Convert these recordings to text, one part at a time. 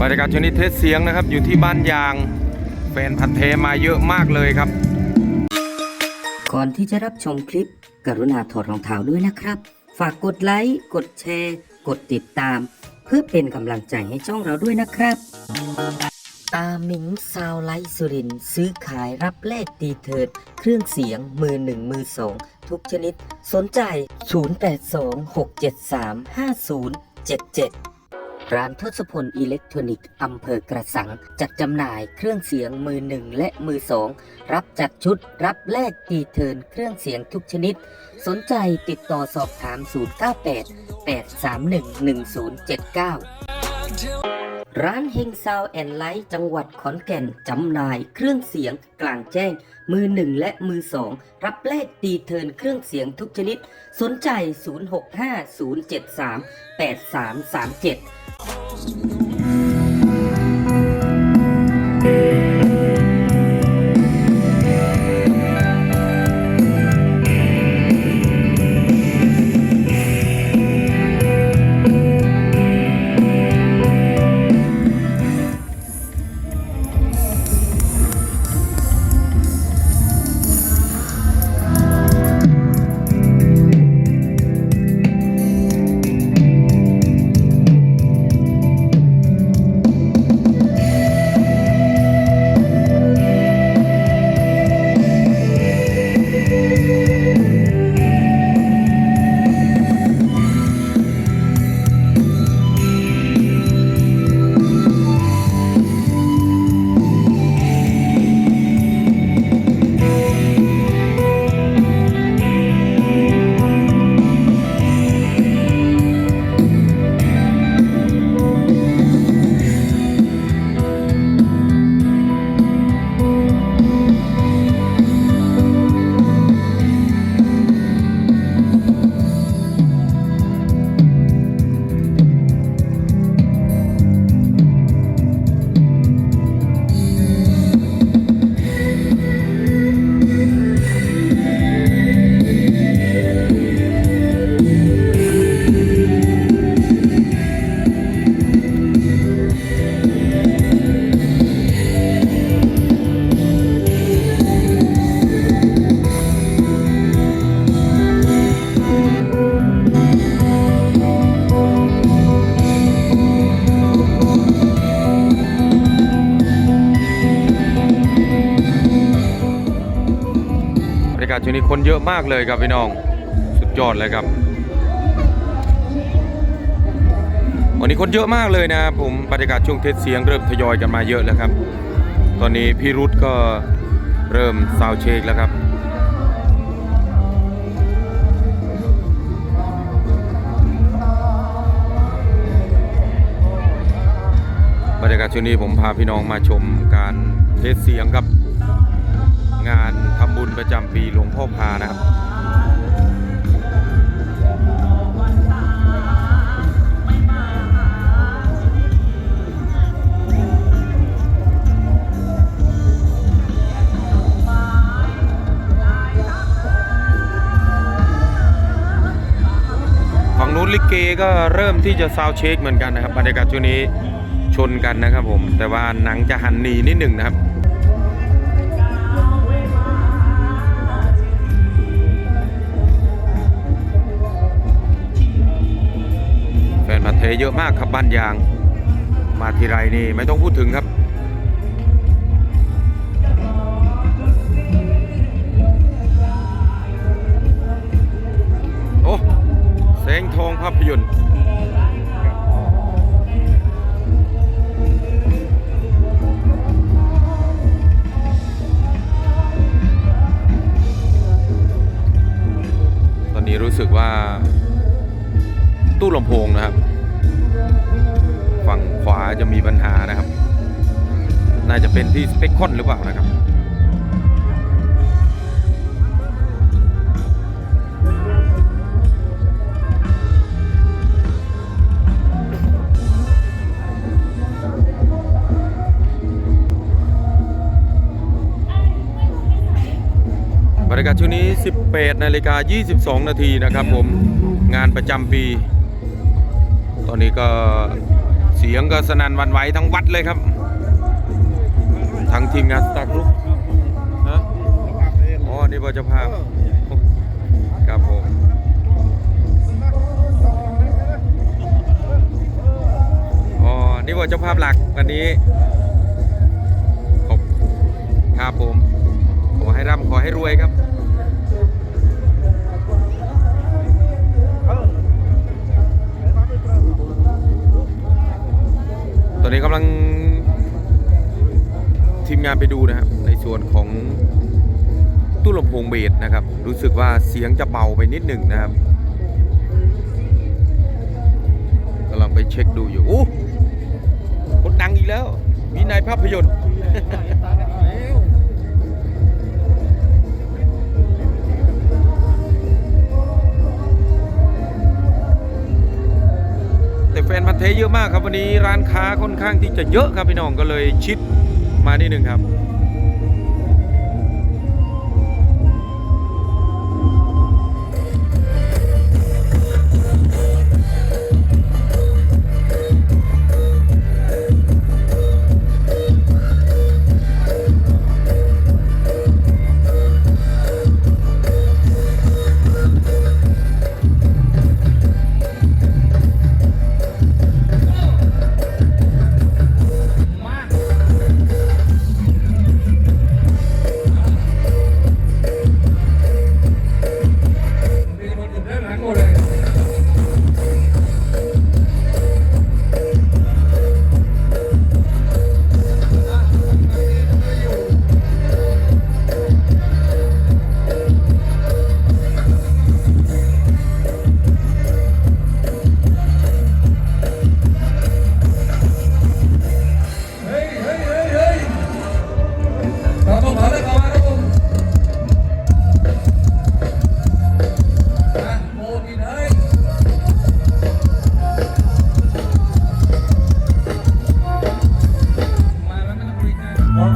บรรยากาศชนิดเทสเสียงนะครับ อยู่ที่บ้านยางแฟนพันธ์แท้มาเยอะมากเลยครับ ก่อนที่จะรับชมคลิป กรุณาถอดรองเท้าด้วยนะครับ ฝากกดไลค์ กดแชร์ กดติดตาม เพื่อเป็นกำลังใจให้ช่องเราด้วยนะครับ ตาหมิงซาวไลท์สุรินซื้อขายรับแลกตีเทิด เครื่องเสียงมือหนึ่งมือสองทุกชนิด สนใจ 0826735077 ร้านทศพลอิเล็กทรอนิกส์อำเภอกระสัง จัดจำหน่ายเครื่องเสียงมือหนึ่งและมือสอง รับจัดชุดรับแลกตีเทินเครื่องเสียงทุกชนิด สนใจติดต่อสอบถาม 098 831 1079 ร้านเฮงซาวแอนไลท์จังหวัดขอนแก่นจำหน่ายเครื่องเสียงกลางแจ้ง มือหนึ่งและมือสองรับแลกตีเทินเครื่องเสียงทุกชนิด สนใจ 065 073 8337ากาศช่วงนี้คนเยอะมากเลยครับพี่น้อง สุดยอดเลยครับ วันนี้คนเยอะมากเลยนะผมบรรยากาศช่วงเทศเสียงเริ่มทยอยกันมาเยอะแล้วครับ ตอนนี้พี่รุธก็เริ่มซาวเช็คแล้วครับบรรยากาศช่วงนี้ผมพาพี่น้องมาชมการเทสเสียงครับ งานทำบุญประจำปีหลวงพ่อพานะครับฝั่งนู้นลิเกก็เริ่มที่จะซาวเช็คเหมือนกันนะครับบรรยากาศช่วงนี้ชนกันนะครับผม แต่ว่าหนังจะหันหนีนิดหนึ่งนะครับ แฟนพันธ์แท้เยอะมากครับบ้านยาง มาทีไรนี่ไม่ต้องพูดถึงครับโอ้แสงทองภาพยนตร์ตอนนี้รู้สึกว่าตู้ลำโพงนะครับ ฝั่งขวาจะมีปัญหานะครับ น่าจะเป็นที่สเปคคอนหรือเปล่านะครับบรรยากาศช่วงนี้ 18นาฬิกา22 นาทีนะครับผม งานประจำปี ตอนนี้ก็ เสียงก็สนั่นวันไหวทั้งวัดเลยครับ ทั้งทีมงานสตาร์กรุ๊ปนะอ๋อ นี่บอเจ้าภาครับผมอ๋อ นี่บอเจ้าภาพหลักวันนี้ขอบครับผม ขอให้ร่ำขอให้รวยครับ ทีมงานไปดูนะครับในส่วนของตู้ลำโพงเบสนะครับ รู้สึกว่าเสียงจะเบาไปนิดหนึ่งนะครับกำลังไปเช็คดูอยู่โอ้คนดังอีกแล้ว มีนายภาพยนตร์แต่แฟนพันเทเยอะมากครับวันนี้ร้านค้าค่อนข้างที่จะเยอะครับพี่น้องก็เลยชิด มานิดนึงครับ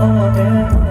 Oh, forever.